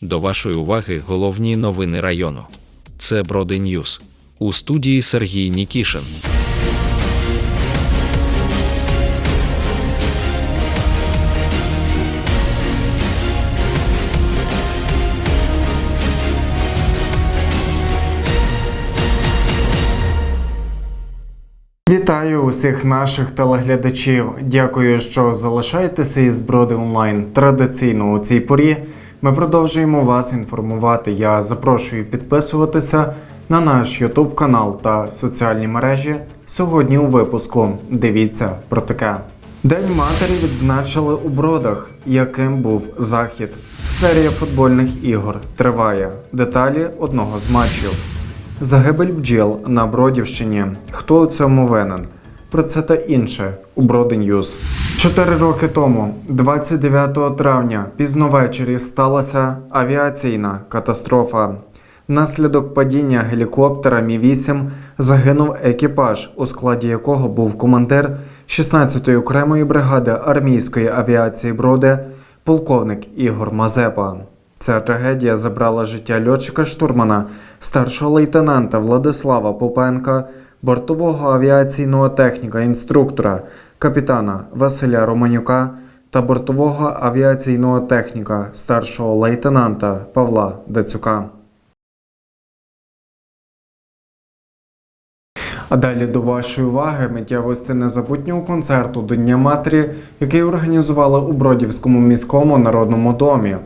До вашої уваги головні новини району. Це Броди Ньюз. У студії Сергій Нікішин. Вітаю усіх наших телеглядачів. Дякую, що залишаєтеся із Броди онлайн. Традиційно у цій порі ми продовжуємо вас інформувати. Я запрошую підписуватися на наш YouTube канал та соціальні мережі. Сьогодні у випуску дивіться про таке. День матері відзначили у бродах, яким був захід. Серія футбольних ігор триває. Деталі одного з матчів. Загибель бджіл на Бродівщині. Хто у цьому винен? Про це та інше у Броди. Чотири роки тому, 29 травня, пізно ввечері сталася авіаційна катастрофа. Внаслідок падіння гелікоптера Мі-8 загинув екіпаж, у складі якого був командир 16-ї окремої бригади армійської авіації Броди, полковник Ігор Мазепа. Ця трагедія забрала життя льотчика штурмана, старшого лейтенанта Владислава Попенка, бортового авіаційного техніка інструктора, капітана Василя Романюка та бортового авіаційного техніка старшого лейтенанта Павла Дацюка. А далі до вашої уваги миттєвості незабутнього концерту до Дня Матері, який організували у Бродівському міському народному домі.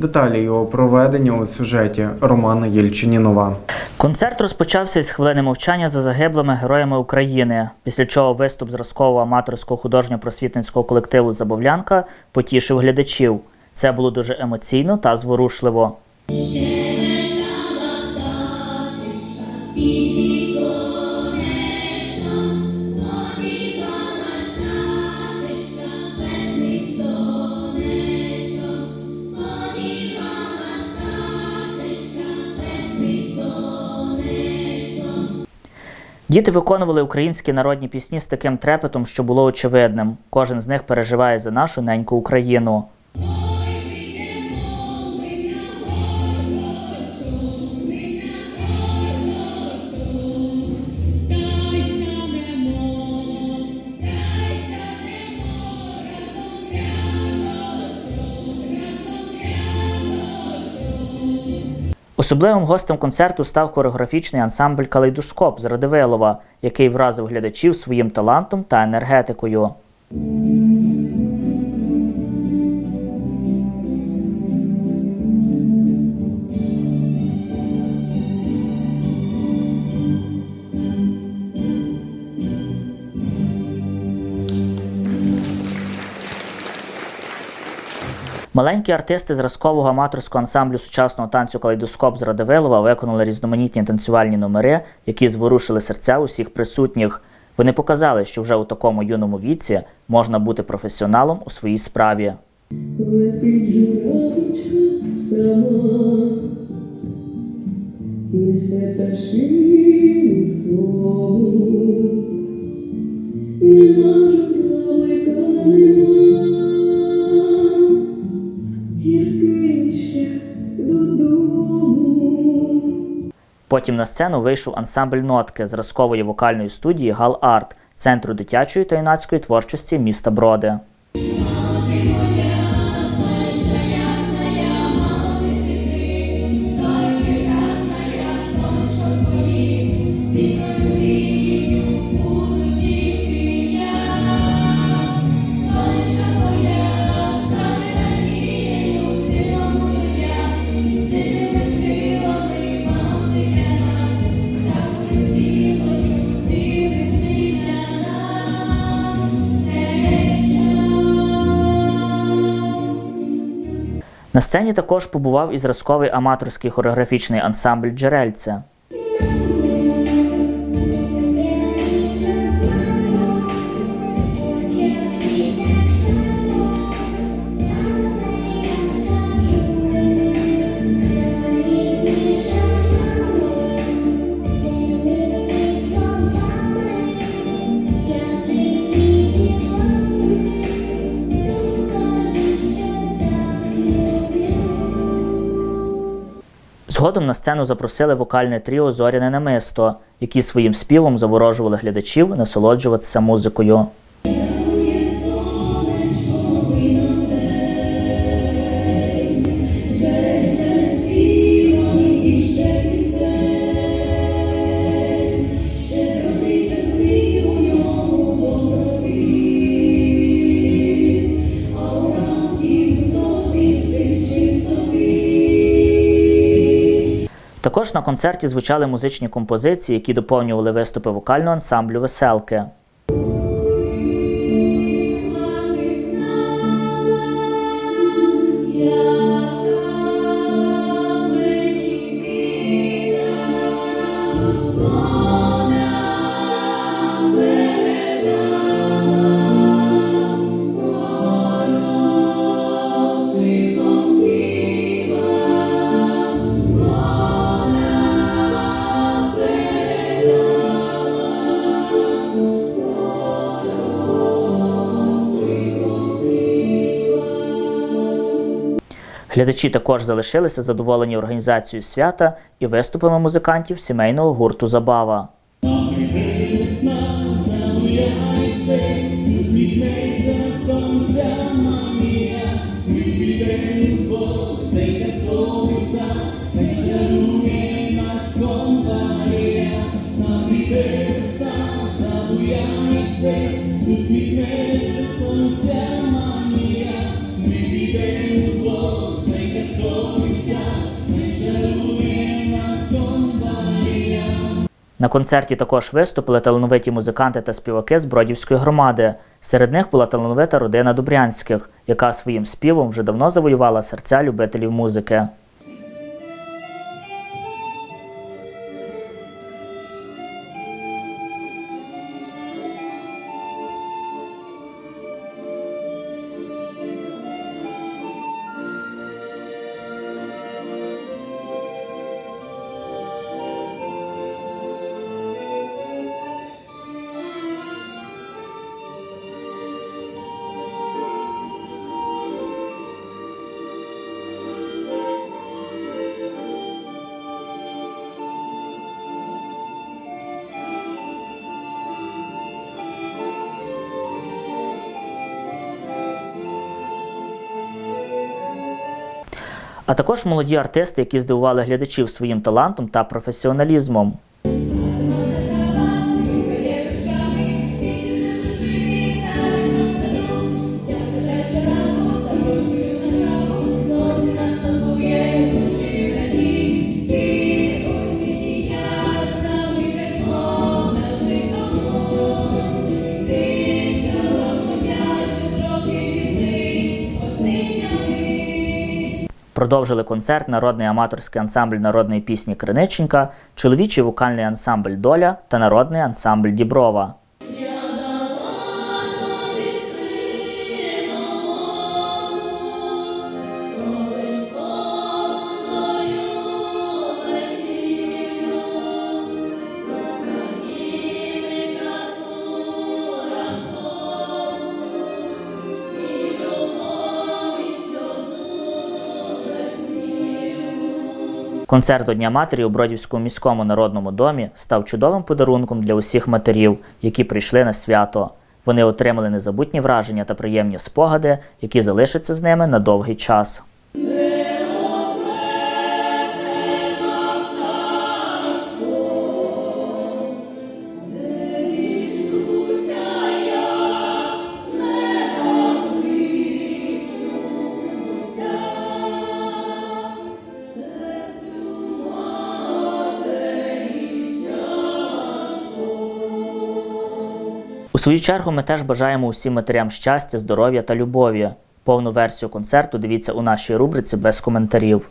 Деталі його проведення у сюжеті Романа Єльчинінова. Концерт розпочався із хвилини мовчання за загиблими героями України, після чого виступ зразкового аматорського художньо-просвітницького колективу Забавлянка потішив глядачів. Це було дуже емоційно та зворушливо. Діти виконували українські народні пісні з таким трепетом, що було очевидним. Кожен з них переживає за нашу неньку Україну. Особливим гостем концерту став хореографічний ансамбль Калейдоскоп з Радивилова, який вразив глядачів своїм талантом та енергетикою. Маленькі артисти зразкового аматорського ансамблю сучасного танцю Калейдоскоп з Радивилова виконали різноманітні танцювальні номери, які зворушили серця усіх присутніх. Вони показали, що вже у такому юному віці можна бути професіоналом у своїй справі. Летить журавочка сама, в тому, Потім на сцену вийшов ансамбль нотки зразкової вокальної студії Гал Арт Центру дитячої та юнацької творчості міста Броди. На сцені також побував і зразковий аматорський хореографічний ансамбль Джерельце. Згодом на сцену запросили вокальне тріо Зоряне намисто, які своїм співом заворожували глядачів насолоджуватися музикою. Також на концерті звучали музичні композиції, які доповнювали виступи вокального ансамблю Веселки. Глядачі також залишилися задоволені організацією свята і виступами музикантів сімейного гурту Забава. На концерті також виступили талановиті музиканти та співаки з Бродівської громади. Серед них була талановита родина Добрянських, яка своїм співом вже давно завоювала серця любителів музики. А також молоді артисти, які здивували глядачів своїм талантом та професіоналізмом. Продовжили концерт народний аматорський ансамбль народної пісні Криниченька, чоловічий вокальний ансамбль Доля та народний ансамбль Діброва. Концерт до Дня матері у Бродівському міському народному домі став чудовим подарунком для усіх матерів, які прийшли на свято. Вони отримали незабутні враження та приємні спогади, які залишаться з ними на довгий час. Свою чергу ми теж бажаємо усім матерям щастя, здоров'я та любові. Повну версію концерту дивіться у нашій рубриці без коментарів.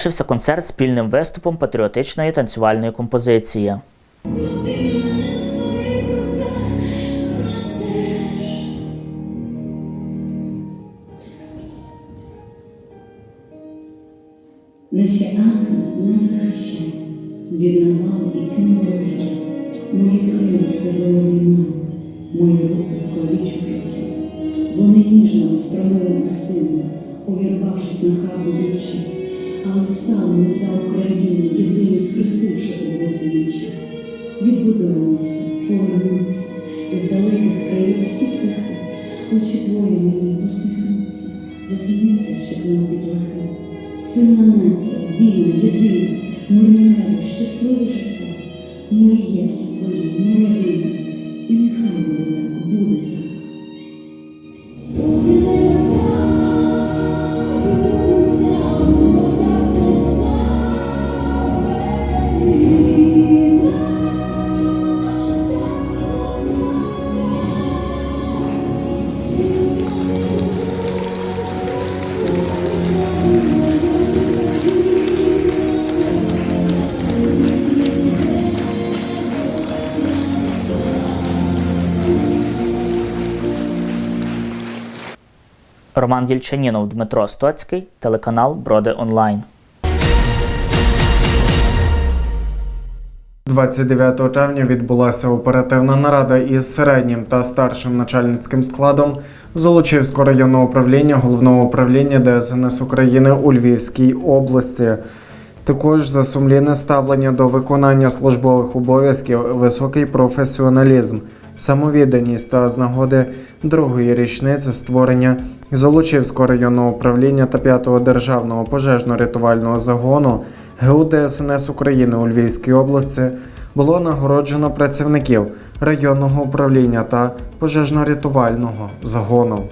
Завершився концерт спільним виступом патріотичної танцювальної композиції. Наші ангели нас захищають від навали і тьмори. Мої крила тебе обіймають, мої руки в крові чужої. Вони ніжно устромили на спину, увірвавшись на хабу ключі, але стали за Україну, єдині скрестивши у вічі. Відбудуємося, повернемося, з далеких країв всі птахи, очі твої мені посміхнуться, засміються ще знов дітлахи. Сильна нація, вільна, єдина, мирне небо, щасливе життя. Ми є всі твої, ми родина, і нехай буде так, буде Роман Дільчанінов, Дмитро Стоцький, телеканал Броди Онлайн. 29 травня відбулася оперативна нарада із середнім та старшим начальницьким складом Золочівського районного управління головного управління ДСНС України у Львівській області. Також за сумлінне ставлення до виконання службових обов'язків, високий професіоналізм, самовідданість та з нагоди другої річниці створення Золочівського районного управління та 5-го державного пожежно-рятувального загону ГУ ДСНС України у Львівській області було нагороджено працівників районного управління та пожежно-рятувального загону.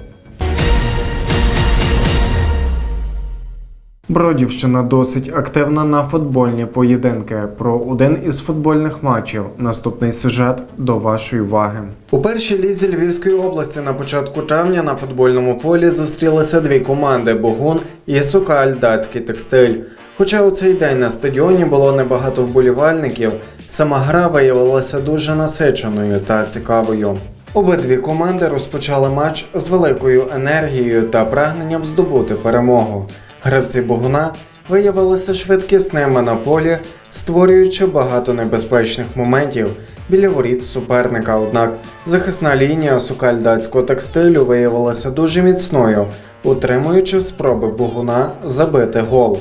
Бродівщина досить активна на футбольні поєдинки. Про один із футбольних матчів. Наступний сюжет до вашої уваги. У першій лізі Львівської області на початку травня на футбольному полі зустрілися дві команди Богун і Сокаль Датський текстиль. Хоча у цей день на стадіоні було небагато вболівальників, сама гра виявилася дуже насиченою та цікавою. Обидві команди розпочали матч з великою енергією та прагненням здобути перемогу. Гравці Богуна виявилися швидкісними на полі, створюючи багато небезпечних моментів біля воріт суперника. Однак захисна лінія сукальдатського текстилю виявилася дуже міцною, утримуючи спроби Богуна забити гол.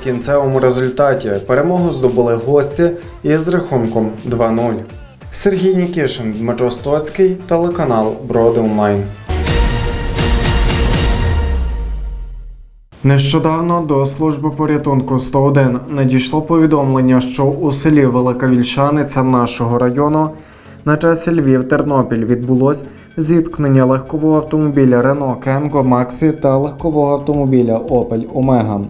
В кінцевому результаті перемогу здобули гості із рахунком 2-0. Сергій Нікішин, Дмитро Стоцький, телеканал Броди Онлайн. Нещодавно до служби порятунку 101 надійшло повідомлення, що у селі Велика Вільшаниця нашого району на трасі Львів-Тернопіль відбулось зіткнення легкового автомобіля Renault Кенго Максі та легкового автомобіля Opel Omega.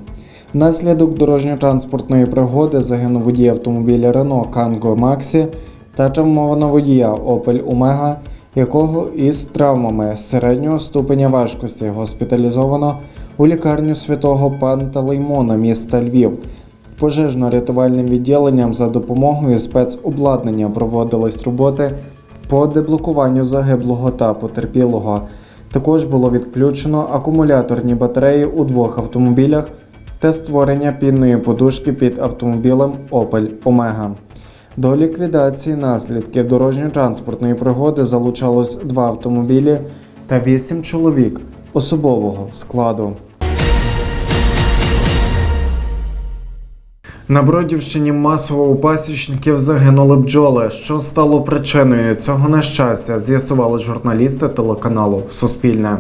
Внаслідок дорожньо-транспортної пригоди загинув водій автомобіля Renault Kangoo Maxi та травмовано водія Opel Omega, якого із травмами середнього ступеня важкості госпіталізовано у лікарню святого Пантелеймона міста Львів. Пожежно-рятувальним відділенням за допомогою спецобладнання проводились роботи по деблокуванню загиблого та потерпілого. Також було відключено акумуляторні батареї у двох автомобілях та створення пінної подушки під автомобілем Opel Omega. До ліквідації наслідків дорожньо-транспортної пригоди залучалось два автомобілі та вісім чоловік особового складу. На Бродівщині масово у пасічників загинули бджоли. Що стало причиною цього нещастя, з'ясували журналісти телеканалу Суспільне.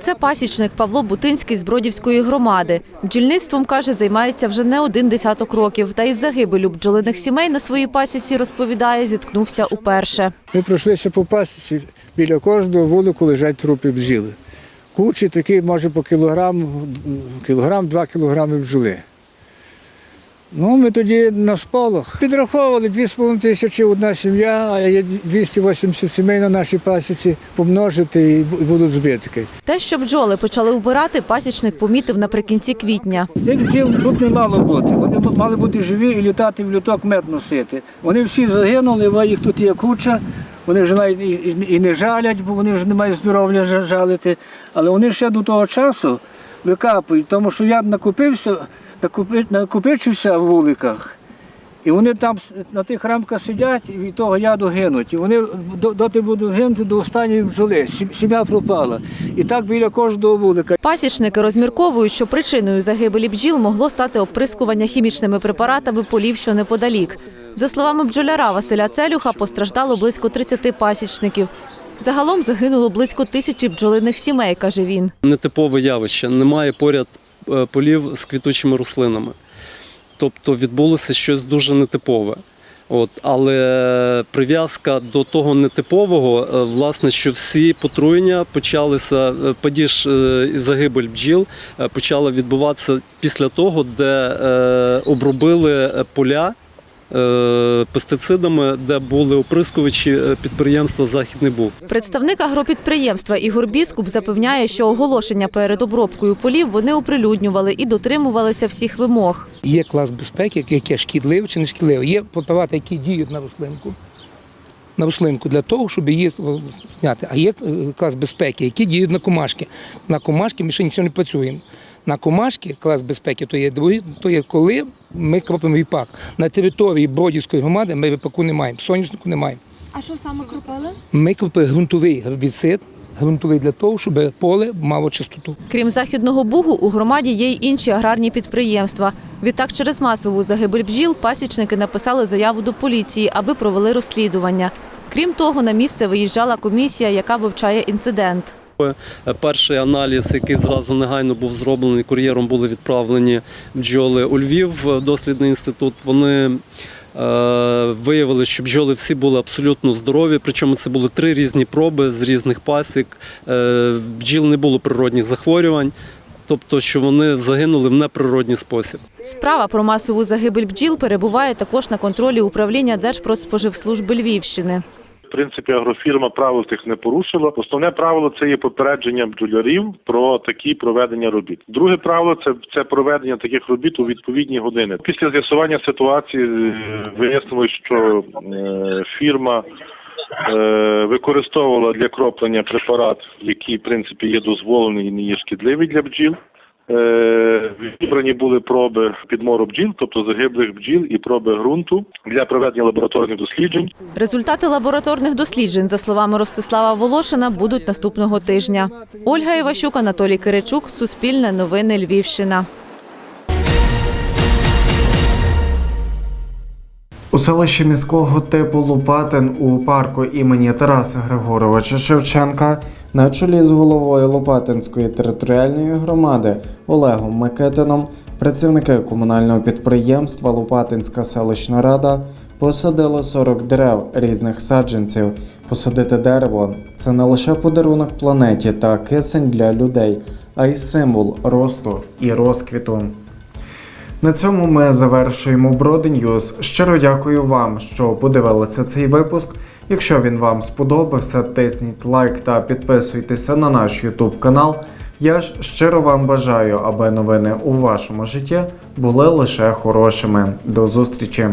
Це пасічник Павло Бутинський з Бродівської громади. Бджільництвом, каже, займається вже не один десяток років. Та із загибелю бджолиних сімей на своїй пасіці, розповідає, зіткнувся уперше. Ми пройшлися по пасіці, біля кожного вулику лежать трупи бджіли. Кучі такі, може, по кілограм, кілограм, два кілограми бджоли. Ну, ми тоді на сполох підраховували 2,5 тисячі одна сім'я, а є 280 сімей на нашій пасіці помножити і будуть збитки. Те, що бджоли почали вбирати, пасічник помітив наприкінці квітня. Тих бджіл тут не мало бути. Вони мали бути живі і літати в люток мед носити. Вони всі загинули, а їх тут є куча. Вони вже навіть і, не жалять, бо вони вже не мають здоров'я жалити. Але вони ще до того часу викапують, тому що я накупився, накупи, накопичився в вуликах. І вони там на тих рамках сидять і від того яду гинуть. І вони доти будуть гинути до останньої бджоли. Сім'я пропала. І так біля кожного вулика. Пасічники розмірковують, що причиною загибелі бджіл могло стати оприскування хімічними препаратами полів, що неподалік. За словами бджоляра Василя Целюха, постраждало близько 30 пасічників. Загалом загинуло близько тисячі бджолиних сімей, каже він. нетипове явище. Немає поряд полів з квітучими рослинами. Тобто відбулося щось дуже нетипове. От, але прив'язка до того нетипового, е, власне, що всі потруєння почалися, е, падіж е, і загибель бджіл е, почала відбуватися після того, де е, обробили е, поля е, пестицидами, де були оприскувачі е, підприємства Західний Буг. Представник агропідприємства Ігор Біскуп запевняє, що оголошення перед обробкою полів вони оприлюднювали і дотримувалися всіх вимог. Є клас безпеки, яке шкідливе чи не шкідливе. Є препарати, які діють на рослинку. На рослинку для того, щоб її зняти. А є е, клас безпеки, які діють на комашки. На комашки ми ще нічого не працюємо. На комашки клас безпеки то є другий, то є коли ми кропимо віпак. На території Бродівської громади ми віпаку не маємо, соняшнику не маємо. А що саме кропили? Ми кропили ґрунтовий гербіцид, ґрунтовий для того, щоб поле мало чистоту. Крім західного бугу, у громаді є й інші аграрні підприємства. Відтак, через масову загибель бджіл пасічники написали заяву до поліції, аби провели розслідування. Крім того, на місце виїжджала комісія, яка вивчає інцидент. Е, Перший аналіз, який зразу негайно був зроблений кур'єром, були відправлені бджоли у Львів, дослідний інститут. Вони е, виявили, що бджоли всі були абсолютно здорові. Причому це були три різні проби з різних пасік. Е, бджіл не було природних захворювань, тобто, що вони загинули в неприродній спосіб. Справа про масову загибель бджіл перебуває також на контролі управління Держпродспоживслужби Львівщини. Принципі, агрофірма правил тих не порушила. Основне правило це є попередження бджолярів про такі проведення робіт. Друге правило це, це проведення таких робіт у відповідні години. Після з'ясування ситуації е, вияснилось, що е, фірма е, використовувала для кроплення препарат, який в принципі є дозволений і не є шкідливий для бджіл. Е, Відібрані були проби підмору бджіл, тобто загиблих бджіл і проби ґрунту для проведення лабораторних досліджень. Результати лабораторних досліджень, за словами Ростислава Волошина, будуть наступного тижня. Ольга Іващук, Анатолій Киричук, Суспільне новини Львівщина. У селищі міського типу Лопатин у парку імені Тараса Григоровича Шевченка на чолі з головою Лопатинської територіальної громади Олегом Микитином працівники комунального підприємства Лопатинська селищна рада посадили 40 дерев різних саджанців. Посадити дерево це не лише подарунок планеті та кисень для людей, а й символ росту і розквіту. На цьому ми завершуємо Броди Ньюз. Щиро дякую вам, що подивилися цей випуск. Якщо він вам сподобався, тисніть лайк та підписуйтеся на наш YouTube канал. Я ж щиро вам бажаю, аби новини у вашому житті були лише хорошими. До зустрічі!